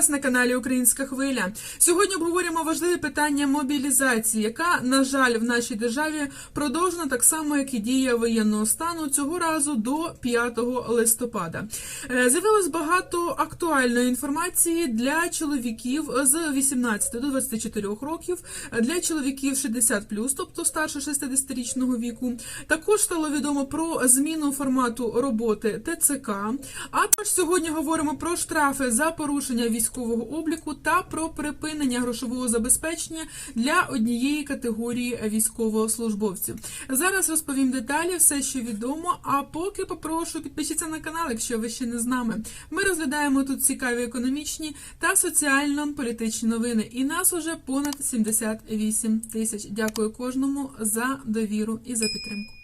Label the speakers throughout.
Speaker 1: вас на каналі Українська Хвиля. Сьогодні обговорюємо важливе питання мобілізації, яка, на жаль, в нашій державі продовжена так само, як і дія воєнного стану цього разу до 5 листопада. Е, З'явилось багато актуальної інформації для чоловіків з 18 до 24 років, для чоловіків 60+, тобто старше 60-річного віку. Також стало відомо про зміну формату роботи ТЦК. А також сьогодні говоримо про штрафи за порушення військового обліку та про припинення грошового забезпечення для однієї категорії військовослужбовців. Зараз розповім деталі, все, що відомо. А поки попрошу підпишіться на канал, якщо ви ще не з нами. Ми розглядаємо тут цікаві економічні та соціально-політичні новини. І нас уже понад 78 тисяч. Дякую кожному за довіру і за підтримку.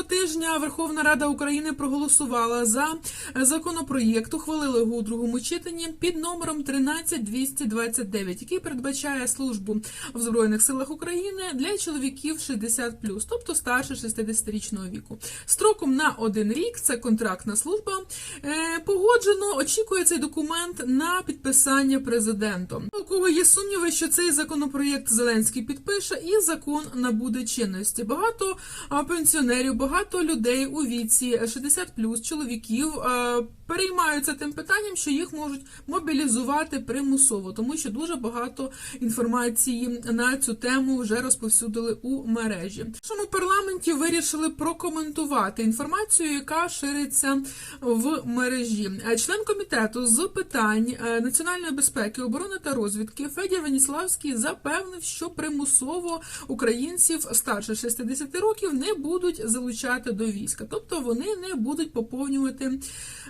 Speaker 1: Минулого тижня Верховна Рада України проголосувала за законопроєкт, ухвалили його у другому читанні під номером 13229, який передбачає службу в Збройних силах України для чоловіків 60+, тобто старше 60-річного віку. Строком на один рік це контрактна служба. Е, Погоджено, очікує цей документ на підписання президентом. У кого є сумніви, що цей законопроєкт Зеленський підпише, і закон набуде чинності. Багато пенсіонерів, багато людей у віці 60+, чоловіків переймаються тим питанням, що їх можуть мобілізувати примусово, тому що дуже багато інформації на цю тему вже розповсюдили у мережі. В нашому парламенті вирішили прокоментувати інформацію, яка шириться в мережі. Е, Член комітету з питань е, національної безпеки, оборони та розвідки Федір Веніславський запевнив, що примусово українців старше 60 років не будуть залучати до війська, тобто вони не будуть поповнювати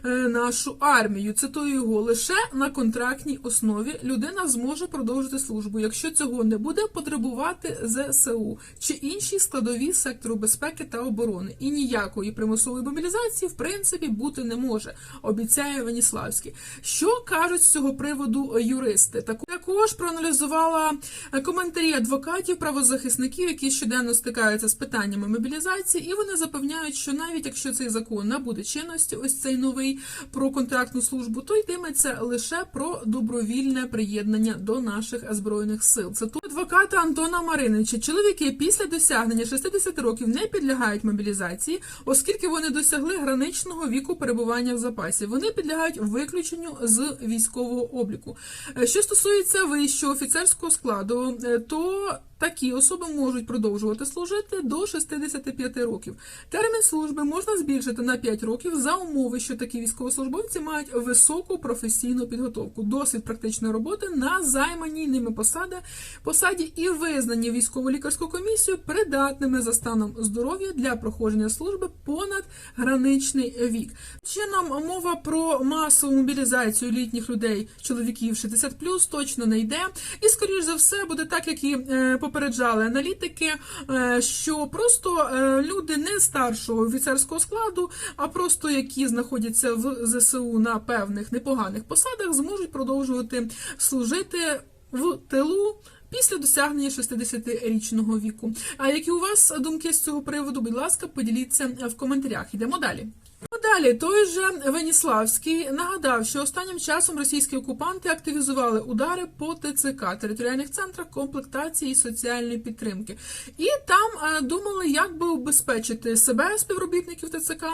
Speaker 1: е, нашу армію. Цитую його лише на контрактній основі людина зможе продовжити службу, якщо цього не буде потребувати ЗСУ чи інші складові сектору безпеки та оборони. І ніякої примусової мобілізації в принципі бути не може, обіцяє Веніславський. Що кажуть з цього приводу юристи? Також проаналізувала е, коментарі адвокатів, правозахисників, які щоденно стикаються з питаннями мобілізації, і вони запевняють, що навіть якщо цей закон набуде чинності, ось цей новий про контрактну службу, то йтиметься лише про добровільне приєднання до наших збройних сил. Це тут адвоката Антона Маринича. Чоловіки після досягнення 60 років не підлягають мобілізації, оскільки вони досягли граничного віку перебування в запасі. Вони підлягають виключенню з військового обліку. Е, Що стосується вищого офіцерського складу, е, то такі особи можуть продовжувати служити до 65 років. Термін служби можна збільшити на 5 років за умови, що такі військовослужбовці мають високу професійну підготовку, досвід практичної роботи на займаній ними посади, посаді і визнані військово-лікарську комісію придатними за станом здоров'я для проходження служби понад граничний вік. Чином мова про масову мобілізацію літніх людей, чоловіків 60+, точно не йде. І, скоріш за все, буде так, як і е, попереджали аналітики, е, що просто е, люди не старшого офіцерського складу, а просто які знаходяться в ЗСУ на певних непоганих посадах, зможуть продовжувати служити в тилу. Після досягнення 60-річного віку. А які у вас думки з цього приводу? Будь ласка, поділіться в коментарях. Йдемо далі. Ну, Далі той же Веніславський нагадав, що останнім часом російські окупанти активізували удари по ТЦК територіальних центрах комплектації і соціальної підтримки, і там е, думали, як би убезпечити себе співробітників ТЦК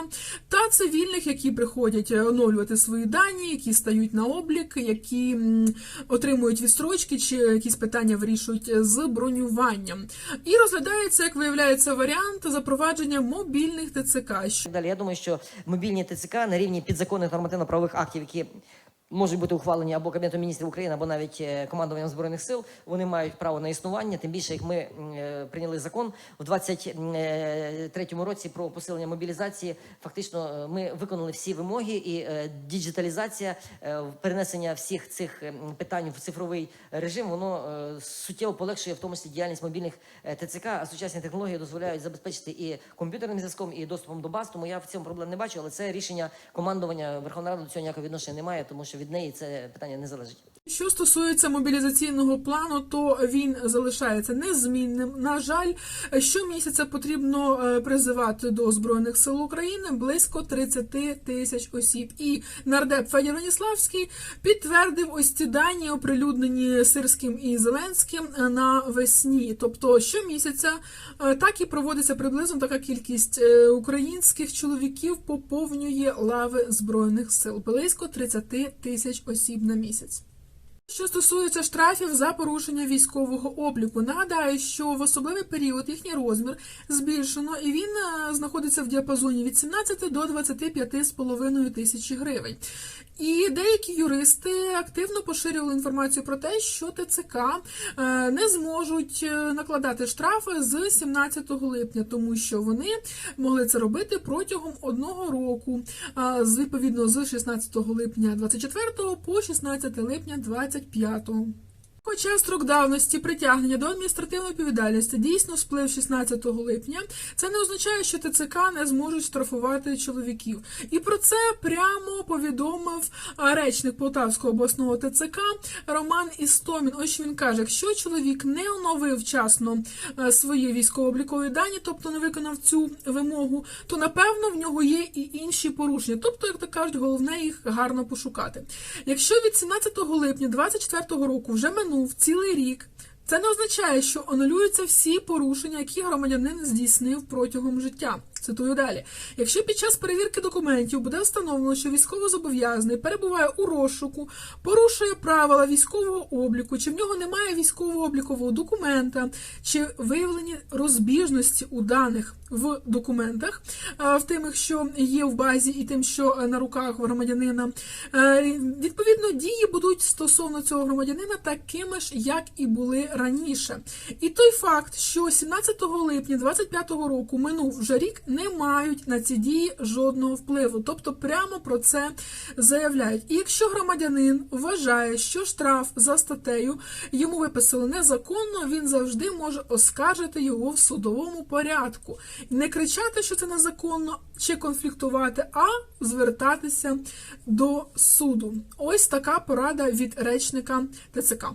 Speaker 1: та цивільних, які приходять оновлювати свої дані, які стають на облік, які отримують відстрочки чи якісь питання вирішують з бронюванням. І розглядається, як виявляється, варіант запровадження мобільних ТЦК.
Speaker 2: Далі я думаю, що мобільні ТЦК на рівні підзаконних нормативно-правових актів, які можуть бути ухвалені або Кабінетом міністрів України, або навіть е, командуванням збройних сил, вони мають право на існування. Тим більше, як ми е, прийняли закон в 23-му році про посилення мобілізації. Фактично, е, ми виконали всі вимоги, і е, діджиталізація, е, перенесення всіх цих питань в цифровий режим, воно е, суттєво полегшує в тому числі діяльність мобільних е, ТЦК. А сучасні технології дозволяють забезпечити і комп'ютерним зв'язком, і доступом до баз. Тому я в цьому проблем не бачу, але це рішення командування Верховної Ради до цього ніякого відношення немає, тому що від неї це питання не залежить.
Speaker 1: Що стосується мобілізаційного плану, то він залишається незмінним. На жаль, щомісяця потрібно е, призивати до збройних сил України близько 30 тисяч осіб. І нардеп Федір Веніславський підтвердив ось ці дані, оприлюднені Сирським і Зеленським е, навесні. Тобто щомісяця е, так і проводиться приблизно така кількість українських чоловіків поповнює лави збройних сил близько 30 тисяч осіб на місяць. Що стосується штрафів за порушення військового обліку, нагадаю, що в особливий період їхній розмір збільшено, і він е, знаходиться в діапазоні від 17 до 25,5 тисячі гривень. І деякі юристи активно поширювали інформацію про те, що ТЦК е, не зможуть е, накладати штрафи з 17 липня, тому що вони могли це робити протягом одного року, з відповідно з 16 липня 24 по 16 липня 25. Хоча строк давності притягнення до адміністративної відповідальності дійсно сплив 16 липня, це не означає, що ТЦК не зможуть штрафувати чоловіків. І про це прямо повідомив речник Полтавського обласного ТЦК Роман Істомін. Ось що він каже: якщо чоловік не оновив вчасно е, свої військово-облікові дані, тобто не виконав цю вимогу, то напевно в нього є і інші порушення. Тобто, як то кажуть, головне їх гарно пошукати. Якщо від 17 липня 2024 року вже минув цілий рік. Це не означає, що анулюються всі порушення, які громадянин здійснив протягом життя. Цитую далі: якщо під час перевірки документів буде встановлено, що військовозобов'язаний перебуває у розшуку, порушує правила військового обліку, чи в нього немає військового облікового документа, чи виявлені розбіжності у даних в документах, в тим, що є в базі, і тим, що е, на руках громадянина, е, відповідно, дії будуть стосовно цього громадянина такими ж, як і були раніше. І той факт, що 17 липня 2025 року минув вже рік, не мають на ці дії жодного впливу. Тобто прямо про це заявляють. І якщо громадянин вважає, що штраф за статтею йому виписали незаконно, він завжди може оскаржити його в судовому порядку. Не кричати, що це незаконно, чи конфліктувати, а звертатися до суду. Ось така порада від речника ТЦК.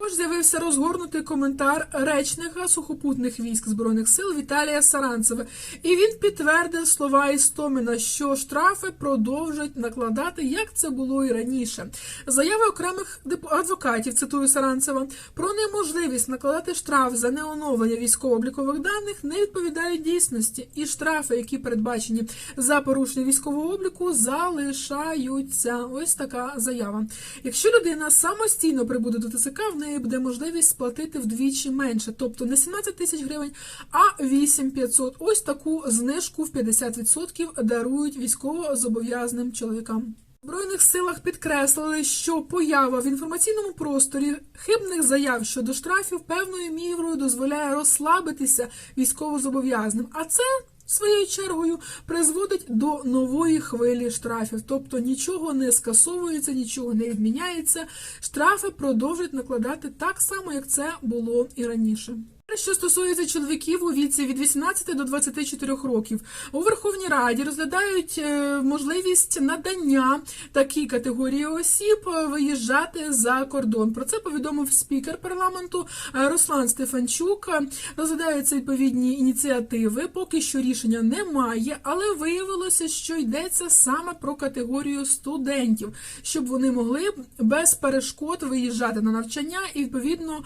Speaker 1: Також з'явився розгорнутий коментар речника сухопутних військ збройних сил Віталія Саранцева, і він підтвердив слова Істоміна, що штрафи продовжать накладати, як це було і раніше. Заяви окремих адвокатів, цитую Саранцева, про неможливість накладати штраф за неоновлення військово-облікових даних не відповідають дійсності, і штрафи, які передбачені за порушення військового обліку, залишаються. Ось така заява. Якщо людина самостійно прибуде до ТЦК, в неї буде можливість сплатити вдвічі менше, тобто не 17 тисяч гривень, а 8500. Ось таку знижку в 50% дарують військово-зобов'язаним чоловікам. В Збройних силах підкреслили, що поява в інформаційному просторі хибних заяв щодо штрафів певною мірою дозволяє розслабитися військовозобов'язаним. А це своєю чергою призводить до нової хвилі штрафів, тобто нічого не скасовується, нічого не відміняється. Штрафи продовжують накладати так само, як це було і раніше. Що стосується чоловіків у віці від 18 до 24 років, у Верховній Раді розглядають е, можливість надання такій категорії осіб е, виїжджати за кордон. Про це повідомив спікер парламенту е, Руслан Стефанчук. Розглядаються відповідні ініціативи. Поки що рішення немає, але виявилося, що йдеться саме про категорію студентів, щоб вони могли без перешкод виїжджати на навчання і відповідно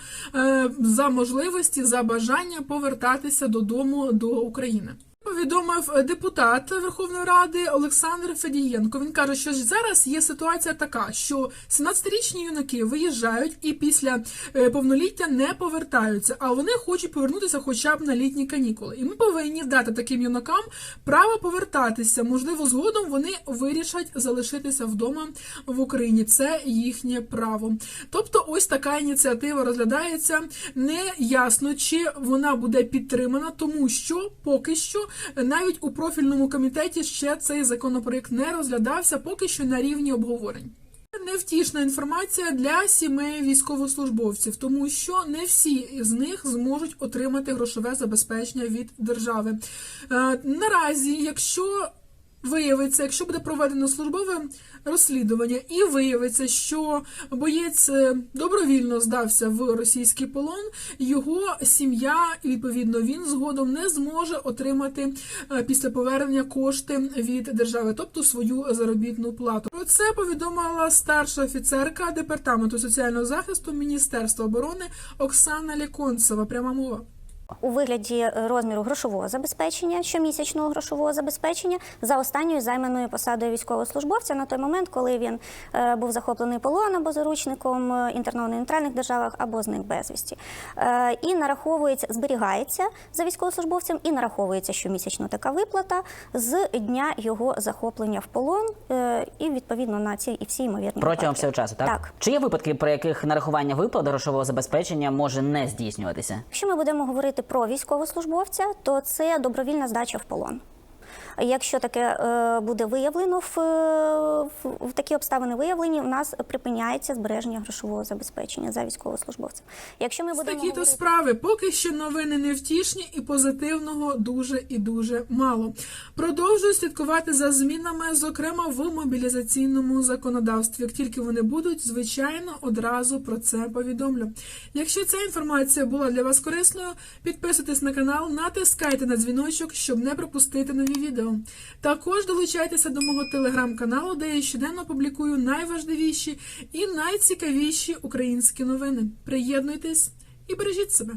Speaker 1: за можливості, за бажання повертатися додому до України. Повідомив депутат Верховної Ради Олександр Федієнко. Він каже, що зараз є ситуація така, що 17-річні юнаки виїжджають і після е, повноліття не повертаються, а вони хочуть повернутися хоча б на літні канікули. І ми повинні дати таким юнакам право повертатися. Можливо, згодом вони вирішать залишитися вдома в Україні. Це їхнє право. Тобто, ось така ініціатива розглядається. Не ясно, чи вона буде підтримана, тому що поки що навіть у профільному комітеті ще цей законопроект не розглядався, поки що на рівні обговорень. Невтішна інформація для сімей військовослужбовців, тому що не всі з них зможуть отримати грошове забезпечення від держави. Е, Наразі, якщо виявиться, якщо буде проведено службове розслідування, і виявиться, що боєць е, добровільно здався в російський полон, його сім'я і відповідно він згодом не зможе отримати е, після повернення кошти від держави, тобто свою заробітну плату. Про це повідомила старша офіцерка департаменту соціального захисту Міністерства оборони Оксана Ліконцева. Пряма мова.
Speaker 3: У вигляді розміру грошового забезпечення, щомісячного грошового забезпечення за останньою займаною посадою військовослужбовця на той момент, коли він е, був захоплений полон або заручником е, інтернованих нейтральних державах, або зник безвісті. Е, і нараховується, зберігається за військовослужбовцем і нараховується щомісячно така виплата з дня його захоплення в полон, і відповідно на ці і всі ймовірні
Speaker 4: Протягом всього часу, так?
Speaker 3: Так.
Speaker 4: Чи є випадки, при яких нарахування виплат грошового забезпечення може не здійснюватися?
Speaker 3: Якщо ми будемо говорити про військовослужбовця, то це добровільна здача в полон. Якщо таке е, буде виявлено в, е, в, в такі обставини виявлені, у нас припиняється збереження грошового забезпечення за військовослужбовцем. Якщо ми будемо
Speaker 1: Такі то
Speaker 3: говорити...
Speaker 1: справи. Поки що новини невтішні і позитивного дуже і дуже мало. Продовжую слідкувати за змінами, зокрема в мобілізаційному законодавстві. Як тільки вони будуть, звичайно, одразу про це повідомлю. Якщо ця інформація була для вас корисною, підписуйтесь на канал, натискайте на дзвіночок, щоб не пропустити нові відео. Також долучайтеся до мого телеграм-каналу, де я щоденно публікую найважливіші і найцікавіші українські новини. Приєднуйтесь і бережіть себе.